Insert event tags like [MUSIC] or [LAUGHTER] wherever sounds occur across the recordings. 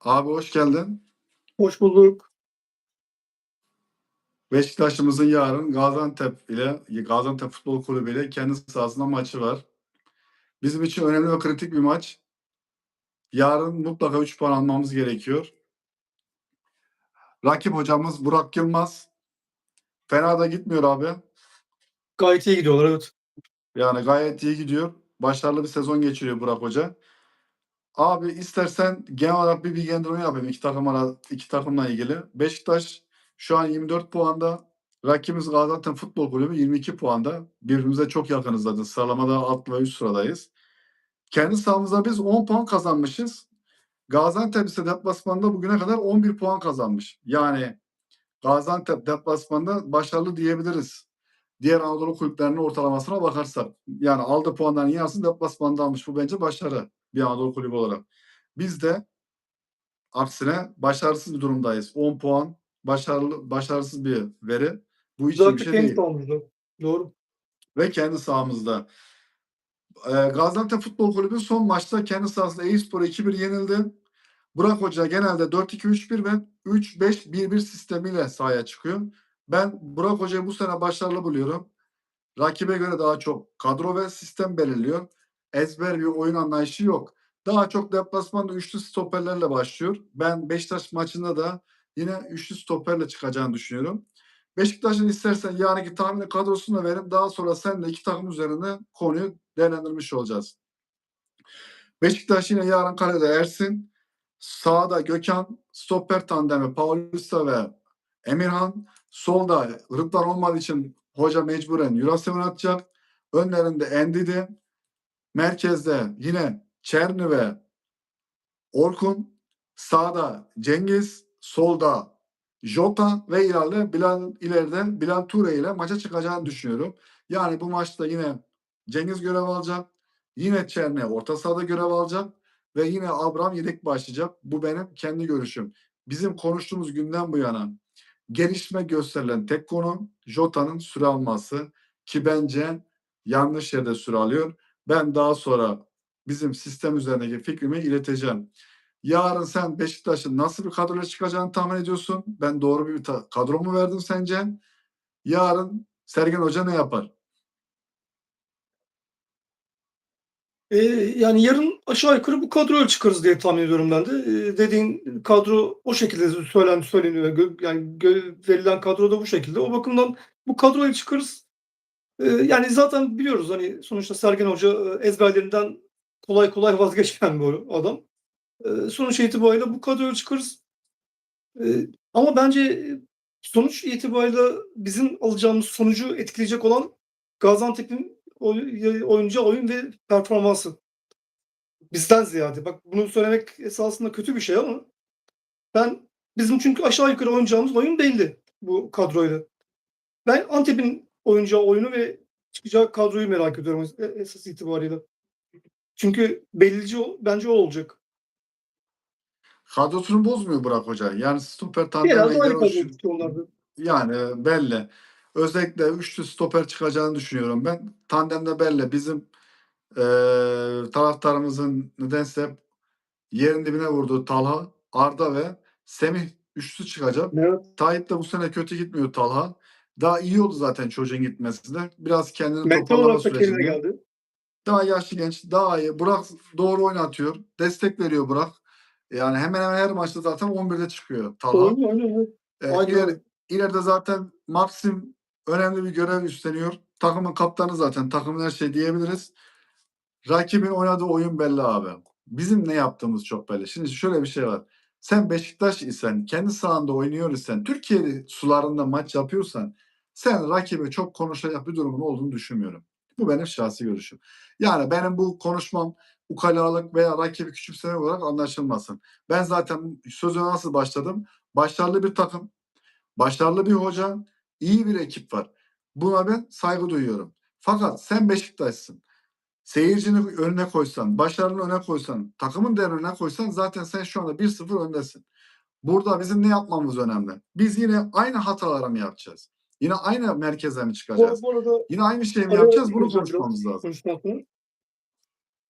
Abi hoş geldin. Hoş bulduk. Beşiktaş'ımızın yarın Gaziantep ile Gaziantep Futbol Kulübü ile kendi sahasında maçı var. Bizim için önemli ve kritik bir maç. Yarın mutlaka 3 puan almamız gerekiyor. Rakip hocamız Burak Yılmaz. Fena da gitmiyor abi. Gayet iyi gidiyorlar evet. Yani gayet iyi gidiyor. Başarılı bir sezon geçiriyor Burak Hoca. Abi istersen genel olarak bir bilgilendirme yapayım iki takım ara, iki takımla ilgili. Beşiktaş şu an 24 puanda. Rakibimiz Gaziantep Futbol Kulübü 22 puanda. Birbirimize çok yakınız zaten. Sıralamada alt ve üst sıradayız. Kendi sahamızda biz 10 puan kazanmışız. Gaziantep ise deplasmanda bugüne kadar 11 puan kazanmış. Yani Gaziantep deplasmanda başarılı diyebiliriz. Diğer Anadolu kulüplerinin ortalamasına bakarsak. Yani aldığı puanların yarısını deplasmanda almış. Bu bence başarı bir Anadolu kulübü olarak. Biz de aksine başarısız bir durumdayız. 10 puan başarılı başarısız bir veri. Bu hiç bir şey değil. sahamızda. Doğru. Ve kendi sahamızda. Ee, Gaziantep Futbol Kulübü son maçta kendi sahasında Eyüpspor'a 2-1 yenildi. Burak Hoca genelde 4-2-3-1 ve 3-5-1-1 sistemiyle sahaya çıkıyor. Ben Burak Hoca'yı bu sene başarılı buluyorum. Rakibe göre daha çok kadro ve sistem belirliyor. Ezber bir oyun anlayışı yok. Daha çok deplasmanda üçlü stoperlerle başlıyor. Ben Beşiktaş maçında da yine üçlü stoperle çıkacağını düşünüyorum. Beşiktaş'ın istersen yarınki tahmini kadrosunu verin. Daha sonra seninle iki takım üzerinde konuyu değerlendirmiş olacağız. Beşiktaş yine yarın kalede Ersin. Sağda Gökhan, stoper tandemi Paulista ve Emirhan. Solda Rıdvan olmadığı için hoca mecburen Yurasev atacak. Önlerinde Endidi. Merkezde yine Çerni ve Orkun. Sağda Cengiz. Solda Jota ve ileride Bilal ileride Bilal Ture ile maça çıkacağını düşünüyorum. Yani bu maçta yine Cengiz görev alacak. Yine Çerni orta sahada görev alacak ve yine Abraham yedek başlayacak. Bu benim kendi görüşüm. Bizim konuştuğumuz günden bu yana gelişme gösterilen tek konu Jota'nın süre alması ki bence yanlış yerde süre alıyor. Ben daha sonra bizim sistem üzerindeki fikrimi ileteceğim. Yarın sen Beşiktaş'ın nasıl bir kadroyla çıkacağını tahmin ediyorsun. Ben doğru bir kadro mu verdim sence? Yarın Sergen Hoca ne yapar? Ee, yani yarın aşağı yukarı bu kadroya çıkarız diye tahmin ediyorum ben de. Ee, dediğin kadro o şekilde söylen, söyleniyor. Gö- yani gö- verilen kadro da bu şekilde. O bakımdan bu kadroya çıkarız. Ee, yani zaten biliyoruz hani sonuçta Sergen Hoca e, ezberlerinden kolay kolay vazgeçmeyen bir adam. Ee, sonuç itibariyle bu kadroya çıkarız. Ee, ama bence e, sonuç itibariyle bizim alacağımız sonucu etkileyecek olan Gaziantep'in oy- oyuncu oyun ve performansı. Bizden ziyade. Bak bunu söylemek esasında kötü bir şey ama ben bizim çünkü aşağı yukarı oynayacağımız oyun belli bu kadroyla. Ben Antep'in oyuncağı oyunu ve çıkacağı kadroyu merak ediyorum es- esas itibariyle. Çünkü belirleyici bence o olacak. Kadrosunu bozmuyor Burak Hoca. Yani görüş- çıktı onlarda. Yani belli. Özellikle üçlü stoper çıkacağını düşünüyorum ben. Tandemde belli. Bizim eee taraftarımızın nedense yerin dibine vurduğu Talha, Arda ve Semih üçlü çıkacak. Evet. Tayyip de bu sene kötü gitmiyor Talha. Daha iyi oldu zaten çocuğun gitmesinde. Biraz kendini Mental toparlama olarak da kendine sürecinde. geldi. Daha yaşlı genç, daha iyi. Burak doğru oynatıyor. Destek veriyor Burak. Yani hemen hemen her maçta zaten 11'de çıkıyor Talha. Oynuyor, oynuyor. Ee, Aynen iler- ileride zaten Maxim önemli bir görev üstleniyor. Takımın kaptanı zaten. Takımın her şey diyebiliriz. Rakibin oynadığı oyun belli abi. Bizim ne yaptığımız çok belli. Şimdi şöyle bir şey var. Sen Beşiktaş isen, kendi sahanda oynuyor isen, Türkiye sularında maç yapıyorsan sen rakibe çok konuşacak bir durumun olduğunu düşünmüyorum. Bu benim şahsi görüşüm. Yani benim bu konuşmam ukalalık veya rakibi küçümsemek olarak anlaşılmasın. Ben zaten sözüne nasıl başladım? Başarılı bir takım, başarılı bir hoca, iyi bir ekip var. Buna ben saygı duyuyorum. Fakat sen Beşiktaş'sın. Seyircini önüne koysan, başarını öne koysan, takımın değerini önüne koysan zaten sen şu anda 1-0 öndesin. Burada bizim ne yapmamız önemli? Biz yine aynı hataları mı yapacağız? Yine aynı merkeze mi çıkacağız? bu arada Yine aynı şeyi mi yapacağız? Bunu konuşmamız lazım.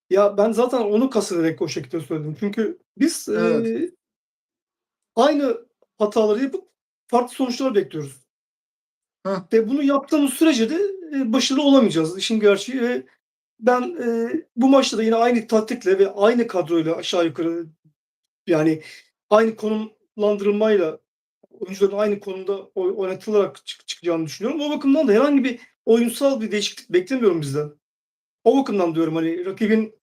Ya ben zaten onu kastederek o şekilde söyledim. Çünkü biz Evet. eee, aynı hataları yapıp farklı sonuçlar bekliyoruz. Heh. Ve bunu yaptığımız sürece de e, başarılı olamayacağız işin gerçeği ve ben e, bu maçta da yine aynı taktikle ve aynı kadroyla aşağı yukarı yani aynı konumlandırılmayla oyuncuların aynı konumda oy- oynatılarak çık- çıkacağını düşünüyorum. O bakımdan da herhangi bir oyunsal bir değişiklik beklemiyorum bizden. O bakımdan diyorum hani rakibin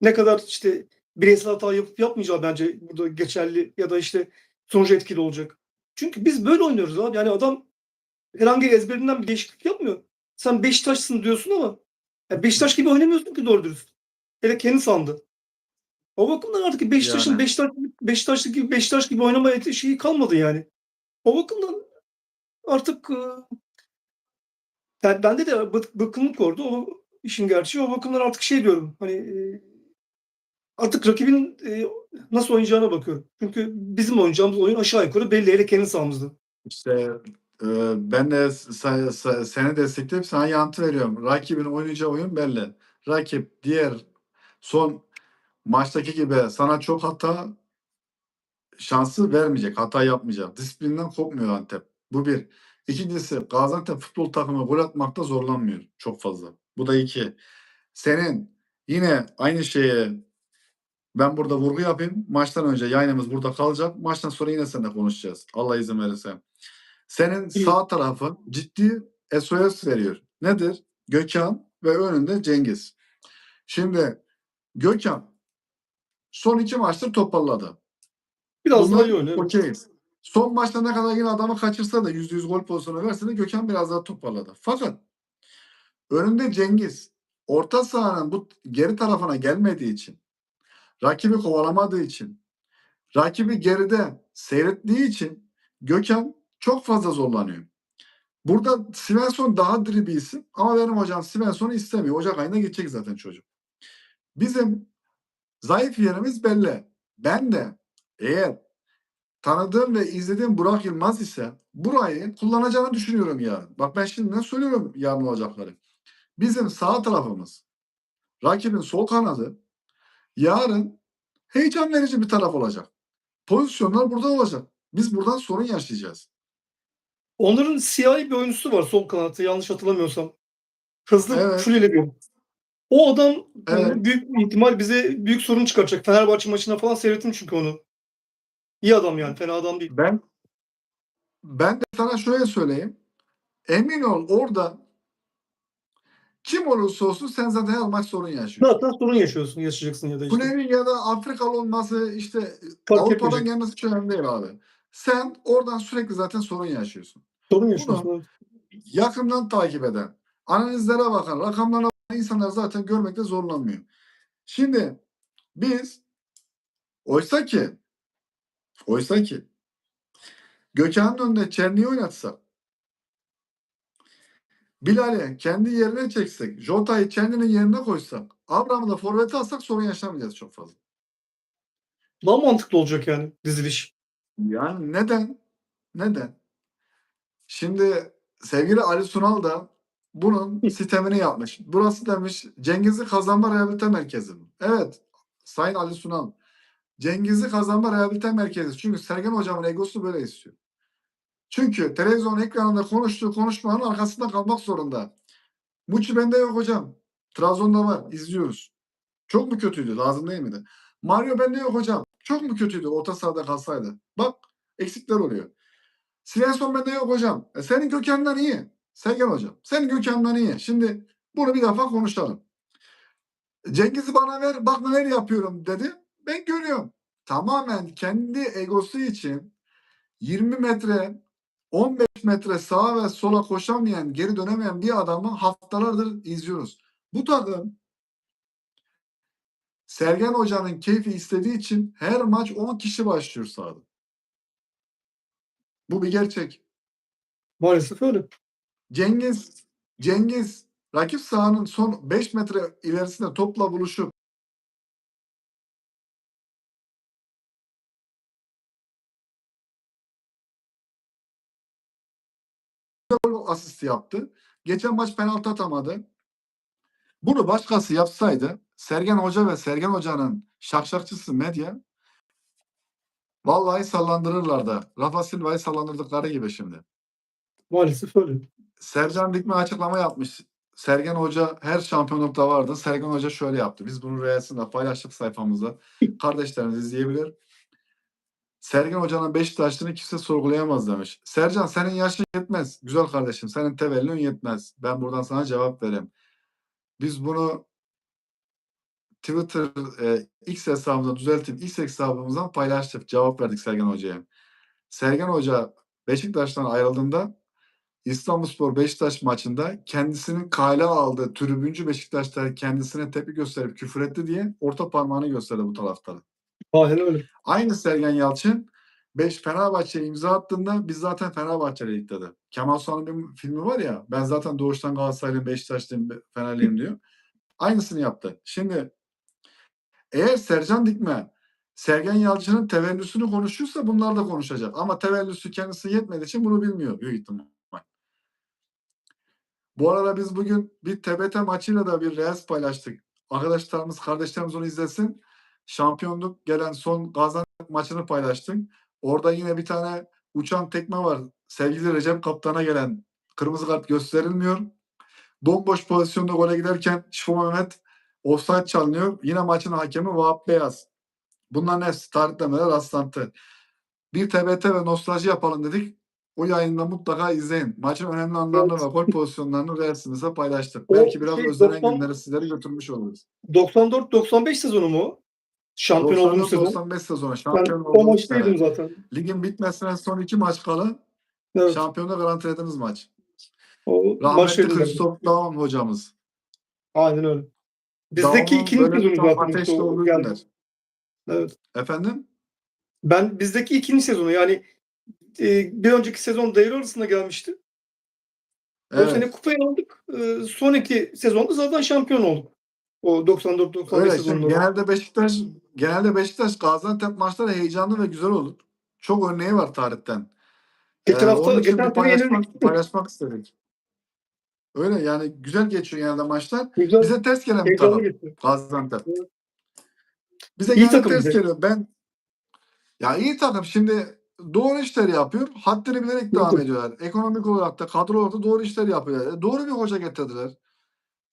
ne kadar işte bireysel hata yapıp yapmayacağı bence burada geçerli ya da işte sonucu etkili olacak. Çünkü biz böyle oynuyoruz abi. Yani adam herhangi ezberinden bir değişiklik yapmıyor. Sen Beşiktaş'sın diyorsun ama ya Beşiktaş gibi oynamıyorsun ki doğru dürüst. Hele kendi sandı. O bakımdan artık Beşiktaş'ın Yani. Beşiktaş, Beşiktaş'taki gibi Beşiktaş gibi oynama eti- şeyi kalmadı yani. O bakımdan artık yani bende de bıkkınlık oldu. O işin gerçeği. O bakımdan artık şey diyorum. Hani artık rakibin nasıl oynayacağına bakıyorum. Çünkü bizim oynayacağımız oyun aşağı yukarı belli. Hele kendi sahamızda. İşte ben de seni destekleyip sana yanıtı veriyorum. Rakibin oynayacağı oyun belli. Rakip diğer son maçtaki gibi sana çok hata şansı vermeyecek. Hata yapmayacak. Disiplinden kopmuyor Antep. Bu bir. İkincisi Gaziantep futbol takımı gol atmakta zorlanmıyor çok fazla. Bu da iki. Senin yine aynı şeye ben burada vurgu yapayım. Maçtan önce yayınımız burada kalacak. Maçtan sonra yine seninle konuşacağız. Allah izin verirse. Senin sağ tarafın ciddi SOS veriyor. Nedir? Gökhan ve önünde Cengiz. Şimdi Gökhan son iki maçtır toparladı. Biraz daha Bunlar iyi oynuyor. evet. Son maçta ne kadar yine adamı kaçırsa da %100 gol pozisyonu verse de Gökhan biraz daha toparladı. Fakat önünde Cengiz orta sahanın bu geri tarafına gelmediği için rakibi kovalamadığı için rakibi geride seyrettiği için Gökhan çok fazla zorlanıyor. Burada Svensson daha diri bir isim ama benim hocam Svensson'u istemiyor. Ocak ayında geçecek zaten çocuk. Bizim zayıf yerimiz belli. Ben de eğer tanıdığım ve izlediğim Burak Yılmaz ise burayı kullanacağını düşünüyorum yarın. Bak ben şimdiden söylüyorum yarın olacakları. Bizim sağ tarafımız rakibin sol kanadı yarın heyecan verici bir taraf olacak. Pozisyonlar burada olacak. Biz buradan sorun yaşayacağız. Onların siyahi bir oyuncusu var sol kanatta yanlış hatırlamıyorsam. Hızlı Evet. Şuleli bir. O adam Evet. yani büyük bir ihtimal bize büyük sorun çıkaracak. Fenerbahçe maçına falan seyrettim çünkü onu. İyi adam yani fena adam değil. Ben ben de sana şöyle söyleyeyim. Emin ol orada kim olursa olsun sen zaten her maç sorun yaşıyorsun. Zaten sorun yaşıyorsun, yaşayacaksın ya da işte. Kulevin ya da Afrikalı olması işte Fark Avrupa'dan etmeyecek. gelmesi hiç önemli değil abi. Sen oradan sürekli zaten sorun yaşıyorsun. Sorun yaşıyorsun. Yakından takip eden, analizlere bakan, rakamlara bakan insanlar zaten görmekte zorlanmıyor. Şimdi biz oysa ki oysa ki Gökhan'ın önünde Çerni'yi oynatsak Bilal'i kendi yerine çeksek, Jota'yı kendinin yerine koysak, Abraham'ı da forvete alsak sorun yaşamayacağız çok fazla. Daha mantıklı olacak yani diziliş. Yani neden? Neden? Şimdi sevgili Ali Sunal da bunun sistemini yapmış. Burası demiş Cengizli Kazanma Rehabilite Merkezi. mi? Evet. Sayın Ali Sunal. Cengizli Kazanma Rehabilite Merkezi. Çünkü Sergen Hocam'ın egosu böyle istiyor. Çünkü televizyon ekranında konuştuğu konuşmanın arkasında kalmak zorunda. Muçi bende yok hocam. Trabzon'da var. izliyoruz. Çok mu kötüydü? Lazım değil miydi? Mario bende yok hocam. Çok mu kötüydü? Orta sahada kalsaydı. Bak eksikler oluyor. Svensson bende yok hocam. E senin kökenden iyi. Sergen hocam. Senin kökenden iyi. Şimdi bunu bir defa konuşalım. Cengiz'i bana ver. Bak neler yapıyorum dedi. Ben görüyorum. Tamamen kendi egosu için 20 metre 15 metre sağa ve sola koşamayan, geri dönemeyen bir adamı haftalardır izliyoruz. Bu takım Sergen Hoca'nın keyfi istediği için her maç 10 kişi başlıyor sahada. Bu bir gerçek. Maalesef öyle. Cengiz Cengiz rakip sahanın son 5 metre ilerisinde topla buluşup gol asisti yaptı. Geçen maç penaltı atamadı. Bunu başkası yapsaydı Sergen Hoca ve Sergen Hoca'nın şakşakçısı medya Vallahi sallandırırlar da. Rafa Silva'yı sallandırdıkları gibi şimdi. Maalesef öyle. Sercan Dikme açıklama yapmış. Sergen Hoca her şampiyonlukta vardı. Sergen Hoca şöyle yaptı. Biz bunu Reels'inde paylaştık sayfamızda. [LAUGHS] Kardeşlerimiz izleyebilir. Sergen Hoca'nın Beşiktaşlığını kimse sorgulayamaz demiş. Sercan senin yaşın yetmez. Güzel kardeşim senin tevellün yetmez. Ben buradan sana cevap vereyim. Biz bunu Twitter e, X hesabımızdan düzeltip X hesabımızdan paylaştık. Cevap verdik Sergen Hoca'ya. Sergen Hoca Beşiktaş'tan ayrıldığında İstanbulspor Beşiktaş maçında kendisinin kale aldığı tribüncü Beşiktaşlar kendisine tepki gösterip küfür etti diye orta parmağını gösterdi bu taraftarı. Aynen öyle. Aynı Sergen Yalçın 5 Fenerbahçe'ye imza attığında biz zaten Fenerbahçeliydik dedi. Kemal Sunal'ın bir filmi var ya ben zaten doğuştan Galatasaraylıyım, Beşiktaşlıyım, Fenerliyim diyor. Aynısını yaptı. Şimdi eğer Sercan Dikme Sergen Yalçın'ın tevellüsünü konuşuyorsa bunlar da konuşacak. Ama tevellüsü kendisi yetmediği için bunu bilmiyor büyük ihtimal. Bu arada biz bugün bir TBT maçıyla da bir reels paylaştık. Arkadaşlarımız, kardeşlerimiz onu izlesin. Şampiyonluk gelen son Gaziantep maçını paylaştık. Orada yine bir tane uçan tekme var. Sevgili Recep Kaptan'a gelen kırmızı kart gösterilmiyor. Bomboş pozisyonda gole giderken Şifo Mehmet offside çalınıyor. Yine maçın hakemi Vahap Beyaz. Bunların hepsi tarihlemeler rastlantı. Bir TBT ve nostalji yapalım dedik. O yayında mutlaka izleyin. Maçın önemli anlarını ve gol pozisyonlarını Reels'imize paylaştık. O Belki biraz şey, özlenen 90 günleri sizlere götürmüş oluruz. 94-95 sezonu mu? Şampiyon olduğumuz sezon. 94-95 sezonu Ben şampiyon o olduğumuz maçtaydım zaten. Ligin bitmesine son iki maç kala Evet. şampiyonluğu garantilediğimiz maç. O Rahmetli ben. Christoph Daum hocamız. Aynen öyle. Bizdeki Daum'un ikinci sezonu zaten. ateşli o olduğu günler. Evet. Efendim? Ben bizdeki ikinci sezonu yani e, bir önceki sezon devre arasında gelmişti. O Evet. sene kupayı aldık. E, sonraki sezonda zaten şampiyon olduk. O 94-95 Öyle şimdi sezonunda. genelde Beşiktaş genelde Beşiktaş Gaziantep maçları heyecanlı ve güzel olur. Çok örneği var tarihten. Geçen Ee, hafta- onun için geçen paylaşmak, paylaşmak istedik. Öyle yani güzel geçiyor genelde maçlar. Güzel, Bize ters gelen bir taraf. Gaziantep. Evet. Bize İyi takım ters bize. geliyor. Ben ya iyi takım şimdi doğru işleri yapıyor. Haddini bilerek devam ediyorlar. Ekonomik olarak da kadro olarak da doğru işleri yapıyorlar. E, Doğru bir hoca getirdiler.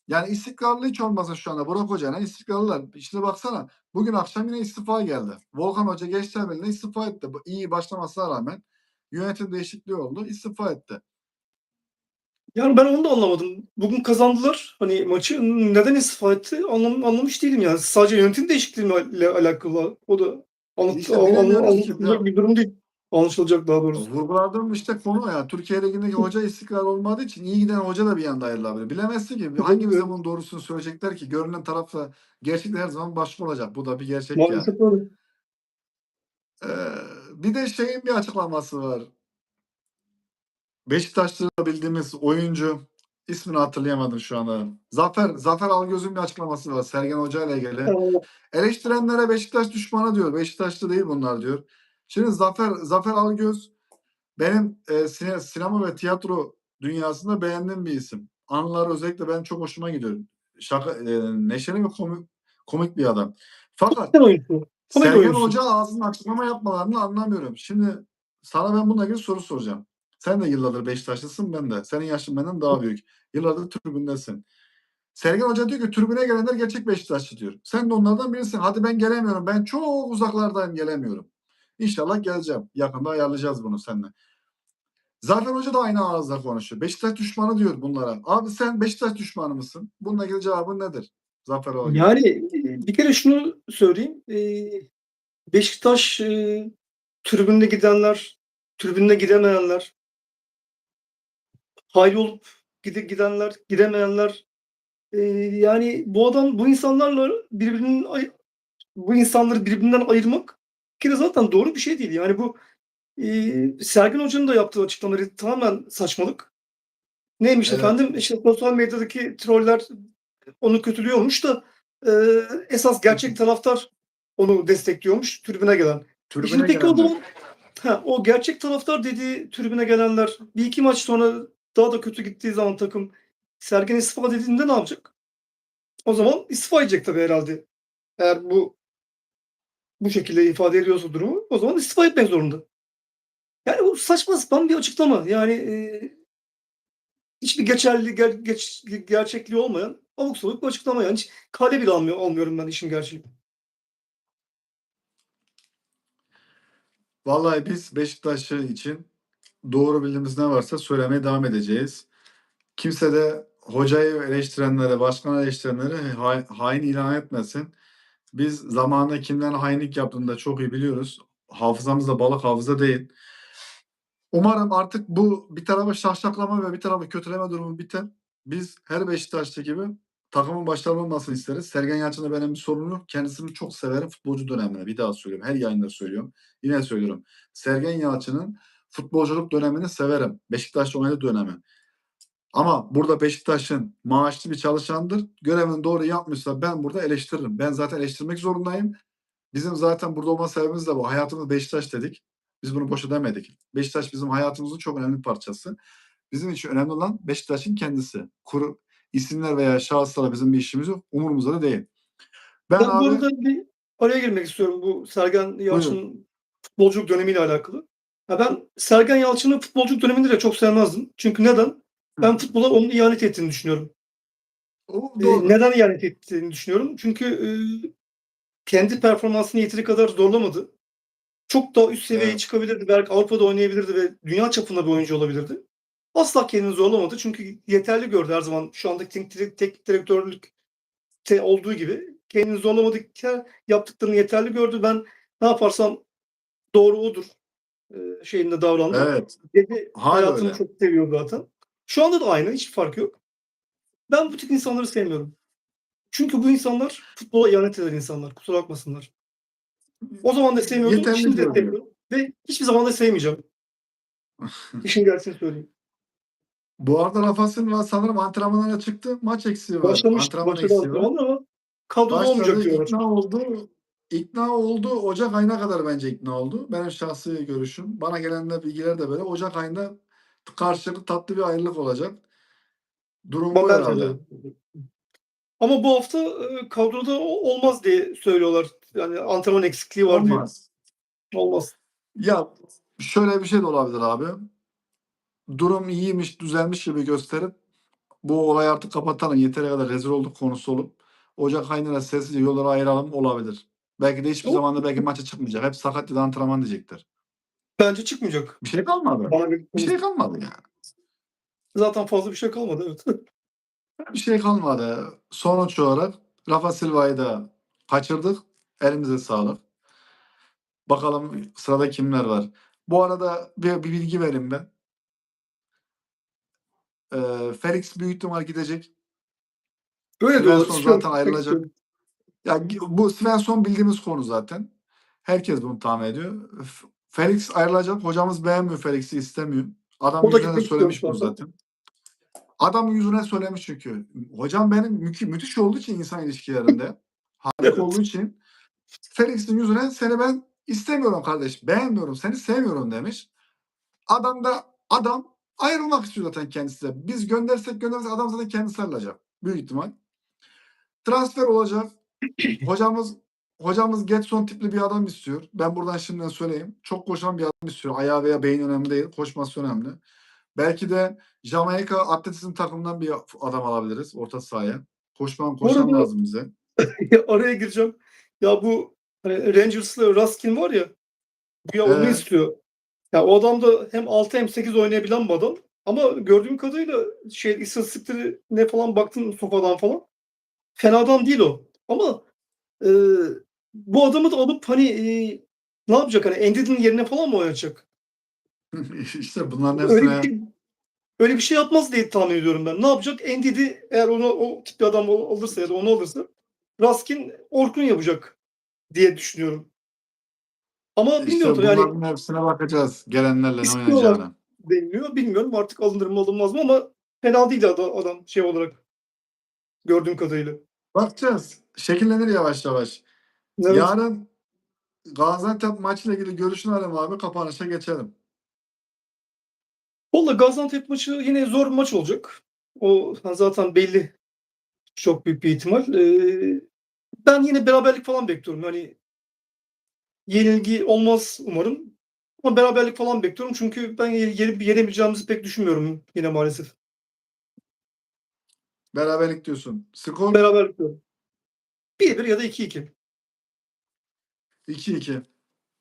Yani istikrarlı hiç olmasa şu anda Burak Hoca'yla istikrarlılar. İşte baksana bugün akşam yine istifa geldi. Volkan Hoca geçti emeline istifa etti. İyi başlamasına rağmen yönetim değişikliği oldu. istifa etti. Yani ben onu da anlamadım. Bugün kazandılar. Hani maçı neden istifa etti anlam, anlamış değilim yani. Sadece yönetim değişikliğiyle alakalı. O da anlat, İşte bir durum değil. Anlaşılacak daha doğrusu. Vurguladığım işte konu ya. Türkiye Ligi'ndeki hoca istikrar olmadığı için iyi giden hoca da bir yanda ayrılabilir. Bilemezsin ki. Hangimiz de bunun doğrusunu söyleyecekler ki? Görünen tarafla gerçekler her zaman başka olacak. Bu da bir gerçek yani. Maalesef öyle. Ee, bir de şeyin bir açıklaması var. Beşiktaş'ta bildiğimiz oyuncu ismini hatırlayamadım şu anda. Zafer Zafer Algöz'ün bir açıklaması var Sergen Hoca ile ilgili. Eleştirenlere Beşiktaş düşmanı diyor. Beşiktaşlı değil bunlar diyor. Şimdi Zafer Zafer Algöz benim e, sine- sinema ve tiyatro dünyasında beğendiğim bir isim. Anıları özellikle benim çok hoşuma gidiyor. Şaka, e, neşeli ve komik, komik bir adam. Fakat Sergen. Hoca ağzının açıklama yapmalarını anlamıyorum. Şimdi sana ben bununla ilgili soru soracağım. Sen de yıllardır Beşiktaşlısın ben de. Senin yaşın benden daha büyük. Yıllardır tribündesin. Sergen Hoca diyor ki tribüne gelenler gerçek Beşiktaşlı diyor. Sen de onlardan birisin. Hadi ben gelemiyorum. Ben çok uzaklardayım gelemiyorum. İnşallah geleceğim. Yakında ayarlayacağız bunu seninle. Zafer Hoca da aynı ağızla konuşuyor. Beşiktaş düşmanı diyor bunlara. Abi sen Beşiktaş düşmanı mısın? Bununla ilgili cevabın nedir? Zafer Hoca. Yani e, bir kere şunu söyleyeyim. E, Beşiktaş e, tribünde gidenler, tribünde gidemeyenler, hayli olup gide, gidenler, gidemeyenler yani bu adam bu insanlarla birbirinin bu insanları birbirinden ayırmak kere zaten doğru bir şey değil. Yani bu e, Sergen Hoca'nın da yaptığı açıklamaları tamamen saçmalık. Neymiş Evet. efendim? İşte sosyal medyadaki troller onu kötülüyormuş da e, esas gerçek taraftar onu destekliyormuş tribüne gelen. Tribüne Şimdi peki o gelenler. zaman ha, o gerçek taraftar dediği tribüne gelenler bir iki maç sonra daha da kötü gittiği zaman takım Sergen istifa dediğinde ne yapacak? O zaman istifa edecek tabii herhalde. Eğer bu bu şekilde ifade ediyorsa durumu o zaman istifa etmek zorunda. Yani bu saçma sapan bir açıklama. Yani eee, hiçbir geçerli ger geç gerçekliği olmayan abuk sabuk bir açıklama yani. Hiç kale bile almıyor almıyorum ben işin gerçeği. Vallahi biz Beşiktaş'ı için doğru bildiğimiz ne varsa söylemeye devam edeceğiz. Kimse de hocayı eleştirenlere, başkanı eleştirenlere ha- hain ilan etmesin. Biz zamanında kimlerin hainlik yaptığını da çok iyi biliyoruz. Hafızamızda balık hafıza değil. Umarım artık bu bir tarafa şahşaklama ve bir tarafa kötüleme durumu biter. Biz her Beşiktaşlı gibi takımın başarılı isteriz. Sergen Yalçın'da benim bir sorunum yok. Kendisini çok severim futbolcu dönemine. Bir daha söylüyorum. Her yayında söylüyorum. Yine söylüyorum. Sergen Yalçın'ın futbolculuk dönemini severim. Beşiktaş'ta oynadığı dönemi. Ama burada Beşiktaş'ın maaşlı bir çalışandır. Görevini doğru yapmışsa ben burada eleştiririm. Ben zaten eleştirmek zorundayım. Bizim zaten burada olma sebebimiz de bu. Hayatımız Beşiktaş dedik. Biz bunu boşa demedik. Beşiktaş bizim hayatımızın çok önemli bir parçası. Bizim için önemli olan Beşiktaş'ın kendisi. Kuru isimler veya şahıslara bizim bir işimiz yok. Umurumuzda da değil. Ben Ben abi arada bir araya girmek istiyorum bu Sergen Yalçın'ın futbolculuk dönemiyle alakalı. Ya ben Sergen Yalçın'ın futbolculuk dönemini de çok sevmezdim. Çünkü neden? Ben futbola onun ihanet ettiğini düşünüyorum. o Ee, doğru. neden ihanet ettiğini düşünüyorum? Çünkü e, kendi performansını yeteri kadar zorlamadı. Çok daha üst seviyeye Evet. çıkabilirdi. Belki Avrupa'da oynayabilirdi ve dünya çapında bir oyuncu olabilirdi. Asla kendini zorlamadı. Çünkü yeterli gördü her zaman. Şu andaki teknik, teknik direktörlük te- olduğu gibi. Kendini zorlamadıkça yaptıklarını yeterli gördü. Ben ne yaparsam doğru odur e, şeyinde davrandı. Evet. Dedi, Hala hayatını öyle. çok seviyor zaten. Şu anda da aynı. Hiç fark yok. Ben bu tip insanları sevmiyorum. Çünkü bu insanlar futbola ihanet eden insanlar. Kusura bakmasınlar. O zaman da sevmiyordum. Yeterli Şimdi de sevmiyorum. Ve hiçbir zaman da sevmeyeceğim. [LAUGHS] İşin gerçeğini söyleyeyim. Bu arada Rafa Silva sanırım antrenmanlara çıktı. Maç eksiği var. Başlamış, Antrenman başladı eksiği var. ama kadroda olmayacak diyorlar. ikna oldu. İkna oldu. Ocak ayına kadar bence ikna oldu. Benim şahsi görüşüm. Bana gelen de bilgiler de böyle. Ocak ayında karşılıklı tatlı bir ayrılık olacak. Durum bu de herhalde. Ama bu hafta kadroda olmaz diye söylüyorlar. Yani antrenman eksikliği var diye. Olmaz. Olmaz. Ya şöyle bir şey de olabilir abi. Durum iyiymiş, düzelmiş gibi gösterip bu olayı artık kapatalım. Yeteri kadar rezil olduk konusu olup Ocak ayına sessizce yolları ayıralım olabilir. Belki de hiçbir zaman da belki maça çıkmayacak. Hep sakat ya da antrenman diyecekler. Bence çıkmayacak. Bir şey kalmadı. Bana bir, Bir şey kalmadı yani. Zaten fazla bir şey kalmadı evet. [LAUGHS] Bir şey kalmadı. Sonuç olarak Rafa Silva'yı da kaçırdık. Elimize sağlık. Bakalım sırada kimler var. Bu arada bir, bir bilgi vereyim ben. Ee, Felix büyük ihtimal gidecek. Öyle. Svensson zaten ayrılacak. Ya gi- bu Svensson bildiğimiz konu zaten. Herkes bunu tahmin ediyor. Felix ayrılacak. Hocamız beğenmiyor Felix'i istemiyor. Adam O yüzüne söylemiş bunu zaten. zaten. Adam yüzüne söylemiş çünkü. Hocam benim mü- müthiş olduğu için insan ilişkilerinde. [LAUGHS] harika Evet. olduğu için. Felix'in yüzüne seni ben istemiyorum kardeş. Beğenmiyorum. Seni sevmiyorum demiş. Adam da adam ayrılmak istiyor zaten kendisi de. Biz göndersek göndersek adam zaten kendisi ayrılacak. Büyük ihtimal. Transfer olacak. [CLEARS THROAT] Hocamız hocamız Getson tipli bir adam istiyor. Ben buradan şimdiden söyleyeyim. Çok koşan bir adam istiyor. Ayağı veya beyin önemli değil. Koşması önemli. Belki de Jamaika atletizm takımından bir adam alabiliriz orta sahaya. Koşman koşan arada- lazım bize. [LAUGHS] Araya gireceğim. Ya bu hani Rangers'lı Raskin var ya. Bu ya onu Evet. istiyor. Ya o adam da hem 6 hem 8 oynayabilen bir adam. Ama gördüğüm kadarıyla şey istatistiklerine falan baktım sofadan falan. Fena adam değil o. Ama e, bu adamı da alıp hani e, ne yapacak? Hani Endid'in yerine falan mı oynatacak? [LAUGHS] işte bunların Öyle hepsine bir, şey, öyle bir şey yapmaz diye tahmin ediyorum ben. Ne yapacak? Endid'i eğer onu o tip bir adam alırsa ya da onu alırsa Raskin Orkun yapacak diye düşünüyorum. Ama işte bilmiyorum yani bunların hepsine bakacağız. Gelenlerle ne oynayacağını. deniliyor. Bilmiyorum artık alınır mı alınmaz mı ama fena değil adam, adam şey olarak gördüğüm kadarıyla. Bakacağız. Şekillenir yavaş yavaş. Evet. Yarın Gaziantep maçıyla ilgili görüşünü alalım abi. Kapanışa geçelim. Valla Gaziantep maçı yine zor bir maç olacak. O zaten belli. Çok büyük bir ihtimal. Ee, ben yine beraberlik falan bekliyorum. Yani yenilgi olmaz umarım. Ama beraberlik falan bekliyorum. Çünkü ben ye- ye- yenemeyeceğimizi pek düşünmüyorum yine maalesef. Beraberlik diyorsun. Skor Beraberlik diyorum. 1-1 ya da 2-2. 2-2.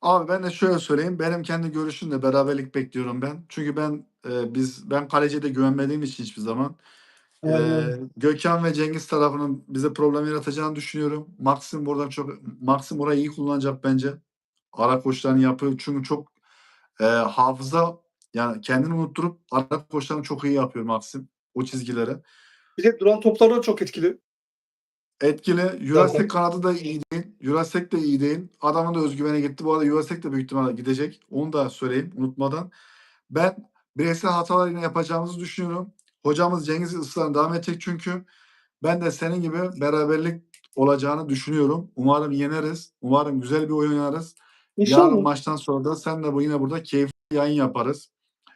Abi ben de şöyle söyleyeyim. Benim kendi görüşüm de beraberlik bekliyorum ben. Çünkü ben e, biz ben kaleciye de güvenmediğim için hiçbir zaman e. Gökhan ve Cengiz tarafının bize problem yaratacağını düşünüyorum. Maxim buradan çok Maxim orayı iyi kullanacak bence. Ara koşlarını yapıyor. Çünkü çok e, hafıza yani kendini unutturup ara koşlarını çok iyi yapıyor Maxim. O çizgileri. Bir de duran toplarda çok etkili. Etkili. Jurasek kanadı da iyi değil. Jurasek de iyi değil. Adamın da özgüvene gitti. Bu arada Jurasek de büyük ihtimalle gidecek. Onu da söyleyeyim unutmadan. Ben bireysel hatalar yine yapacağımızı düşünüyorum. Hocamız Cengiz ısrarına devam edecek çünkü. Ben de senin gibi beraberlik olacağını düşünüyorum. Umarım yeneriz. Umarım güzel bir oyun oynarız. İnşallah. Yarın maçtan sonra da sen de bu yine burada keyifli yayın yaparız.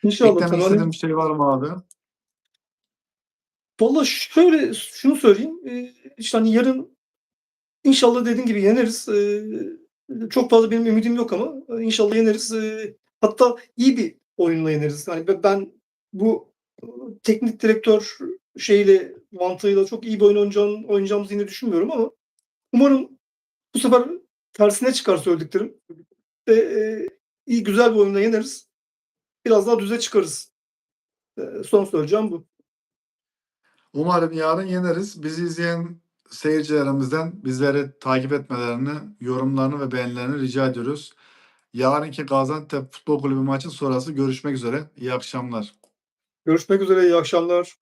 İnşallah. Eklemek Tabii. istediğin bir şey var mı abi? Valla şöyle şunu söyleyeyim. Eee, işte hani yarın inşallah dediğin gibi yeneriz. Eee, çok fazla benim ümidim yok ama e, inşallah yeneriz. Eee, hatta iyi bir oyunla yeneriz. Yani ben- bu e, teknik direktör şeyle mantığıyla çok iyi bir oyun oynayacağını, oynayacağımızı yine düşünmüyorum ama umarım bu sefer tersine çıkar söylediklerim. Ve e, iyi güzel bir oyunla yeneriz. Biraz daha düze çıkarız. Eee, son söyleyeceğim bu. Umarım yarın yeneriz. Bizi izleyen seyircilerimizden bizleri takip etmelerini, yorumlarını ve beğenilerini rica ediyoruz. Yarınki Gaziantep Futbol Kulübü maçı sonrası görüşmek üzere. İyi akşamlar. Görüşmek üzere. iyi akşamlar.